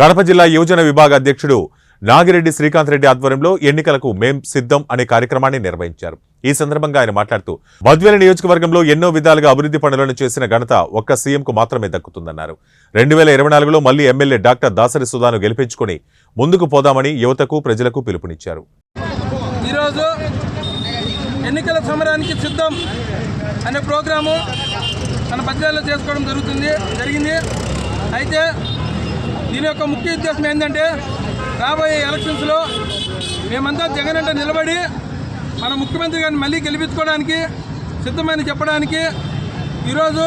కడప జిల్లా యువజన విభాగ అధ్యక్షుడు నాగిరెడ్డి శ్రీకాంత్ రెడ్డి ఆధ్వర్యంలో ఎన్నికలకు మేం సిద్ధం అనే కార్యక్రమాన్ని నిర్వహించారు. ఈ సందర్భంగా ఆయన మాట్లాడుతూ బద్వేల నియోజకవర్గంలో ఎన్నో విధాలుగా అభివృద్ధి పనులను చేసిన ఘనత ఒక్క సీఎంకు మాత్రమే దక్కుతుందన్నారు. రెండు వేల ఇరవై నాలుగులో మళ్ళీ ఎమ్మెల్యే డాక్టర్ దాసరి సుధాను గెలిపించుకుని ముందుకు పోదామని యువతకు ప్రజలకు పిలుపునిచ్చారు. ఈరోజు ఎన్నికల సమరానికి సిద్ధం అనే ప్రోగ్రాము మన బద్వేల్లో చేసుకోవడం జరుగుతుంది జరిగింది. అయితే దీని యొక్క ముఖ్య ఉద్దేశం ఏంటంటే రాబోయే ఎలక్షన్స్లో మేమంతా జగన్ అంటే నిలబడి మన ముఖ్యమంత్రి గారిని మళ్ళీ గెలిపించుకోవడానికి సిద్ధమని చెప్పడానికి ఈరోజు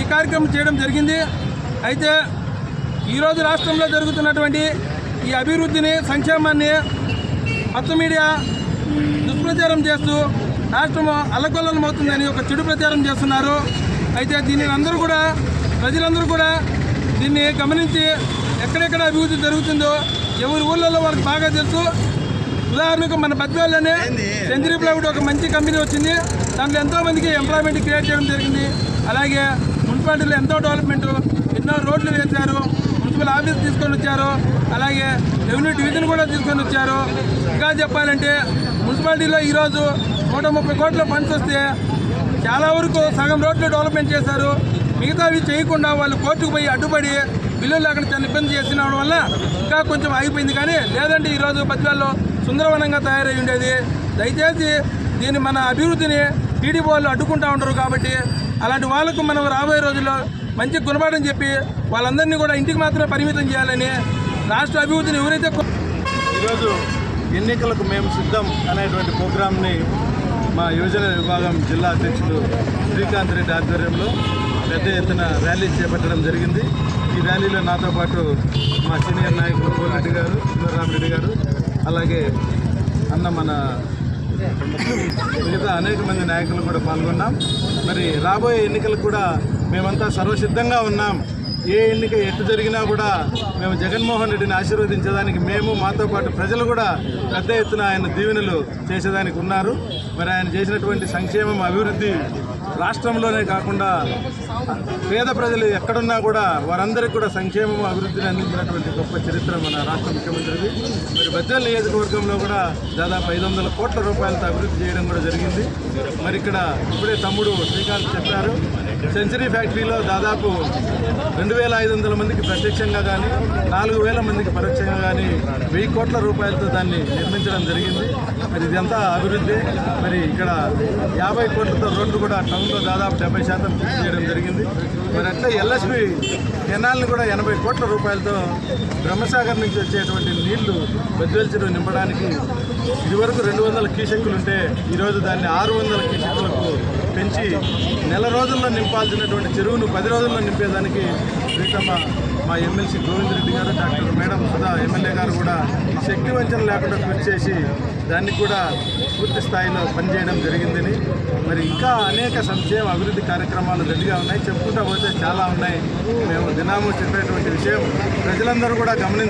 ఈ కార్యక్రమం చేయడం జరిగింది. అయితే ఈరోజు రాష్ట్రంలో జరుగుతున్నటువంటి ఈ అభివృద్ధిని సంక్షేమాన్ని మొత్తం మీడియా దుష్ప్రచారం చేస్తూ రాష్ట్రం అల్లకొల్లమవుతుందని ఒక చెడు ప్రచారం చేస్తున్నారు. అయితే దీనిని అందరూ కూడా ప్రజలందరూ కూడా దీన్ని గమనించి ఎక్కడెక్కడ అభివృద్ధి జరుగుతుందో ఎవరి ఊళ్ళలో వాళ్ళకి బాగా తెలుసు. ఉదాహరణకు మన బద్వేల్లోనే సెంచరీ ప్లైవుడ్ ఒక మంచి కంపెనీ వచ్చింది. దాంట్లో ఎంతో మందికి ఎంప్లాయ్మెంట్ క్రియేట్ చేయడం జరిగింది. అలాగే మున్సిపాలిటీలో ఎంతో డెవలప్మెంట్ ఎన్నో రోడ్లు వేశారు. మున్సిపల్ ఆఫీస్ తీసుకొని వచ్చారు. అలాగే రెవెన్యూ డివిజన్ కూడా తీసుకొని వచ్చారు. ఇంకా చెప్పాలంటే మున్సిపాలిటీలో ఈరోజు నూట ముప్పై కోట్ల ఫండ్స్ వస్తే చాలా వరకు సగం రోడ్లు డెవలప్మెంట్ చేశారు. మిగతావి చేయకుండా వాళ్ళు కోర్టుకు పోయి అడ్డుపడి బిల్లులు లేకుండా చాలా ఇబ్బంది చేసిన వల్ల ఇంకా కొంచెం ఆగిపోయింది. కానీ లేదంటే ఈరోజు పద్యాల్లో సుందరవనంగా తయారై ఉండేది. దయచేసి దీన్ని మన అభివృద్ధిని టీడీ వాళ్ళు అడ్డుకుంటా ఉంటారు కాబట్టి అలాంటి వాళ్ళకు మనం రాబోయే రోజుల్లో మంచి గుణపాఠం చెప్పి వాళ్ళందరినీ కూడా ఇంటికి మాత్రమే పరిమితం చేయాలని రాష్ట్ర అభివృద్ధిని ఎవరైతే ఈరోజు ఎన్నికలకు మేము సిద్ధం అనేటువంటి ప్రోగ్రాంని మా యువజన విభాగం జిల్లా అధ్యక్షుడు శ్రీకాంత్ రెడ్డి ఆధ్వర్యంలో పెద్ద ఎత్తున ర్యాలీ చేపట్టడం జరిగింది. ఈ ర్యాలీలో నాతో పాటు మా సీనియర్ నాయకుడు కోల్రెడ్డి గారు సుందరరామరెడ్డి గారు అలాగే అన్న మన మిగతా అనేక మంది నాయకులు కూడా పాల్గొన్నాం. మరి రాబోయే ఎన్నికలకు కూడా మేమంతా సర్వసిద్ధంగా ఉన్నాం. ఏ ఎన్నిక ఎట్టు జరిగినా కూడా మేము జగన్మోహన్ రెడ్డిని ఆశీర్వదించడానికి మేము మాతో పాటు ప్రజలు కూడా పెద్ద ఎత్తున ఆయన దీవెనలు చేసేదానికి ఉన్నారు. మరి ఆయన చేసినటువంటి సంక్షేమం అభివృద్ధి రాష్ట్రంలోనే కాకుండా పేద ప్రజలు ఎక్కడున్నా కూడా వారందరికీ కూడా సంక్షేమం అభివృద్ధిని అందించినటువంటి గొప్ప చరిత్ర మన రాష్ట్ర ముఖ్యమంత్రిది. మరి బద్దెల నియోజకవర్గంలో కూడా దాదాపు ఐదు వందల కోట్ల రూపాయలతో అభివృద్ధి చేయడం కూడా జరిగింది. మరి ఇక్కడ ఇప్పుడే తమ్ముడు శ్రీకాంత్ చెప్పారు. సెంచరీ ఫ్యాక్టరీలో దాదాపు రెండు వేల ఐదు వందల మందికి ప్రత్యక్షంగా కానీ నాలుగు వేల మందికి పరోక్షంగా కానీ వెయ్యి కోట్ల రూపాయలతో దాన్ని నిర్మించడం జరిగింది. మరి ఇదంతా అభివృద్ధి. మరి ఇక్కడ యాభై కోట్లతో రోడ్లు కూడా టౌన్లో దాదాపు డెబ్బై శాతం పూర్తి చేయడం జరిగింది. మరి అట్లా ఎల్ఎస్పి కెనాల్ని కూడా ఎనభై కోట్ల రూపాయలతో బ్రహ్మసాగర్ నుంచి వచ్చేటువంటి నీళ్ళు బద్వేల్ చెరువు నింపడానికి ఇదివరకు రెండు వందల కీశక్కులు ఉంటే ఈరోజు దాన్ని ఆరు వందల కీశక్కులకు పెంచి నెల రోజుల్లో నింపాల్సినటువంటి చెరువును పది రోజుల్లో నింపేదానికి ప్రీతమ్మ మా ఎమ్మెల్సీ గోవింద్ రెడ్డి గారు డాక్టర్ మేడం సుధా ఎమ్మెల్యే గారు కూడా శక్తి వంచన లేకుండా కృషి చేసి దాన్ని కూడా పూర్తి స్థాయిలో పనిచేయడం జరిగిందని. మరి ఇంకా అనేక సంక్షేమ అభివృద్ధి కార్యక్రమాలు రెడీగా ఉన్నాయి. చెప్పుకుంటా పోతే చాలా ఉన్నాయి. మేము దినాము చెప్పేటువంటి విషయం ప్రజలందరూ కూడా గమనించాలి.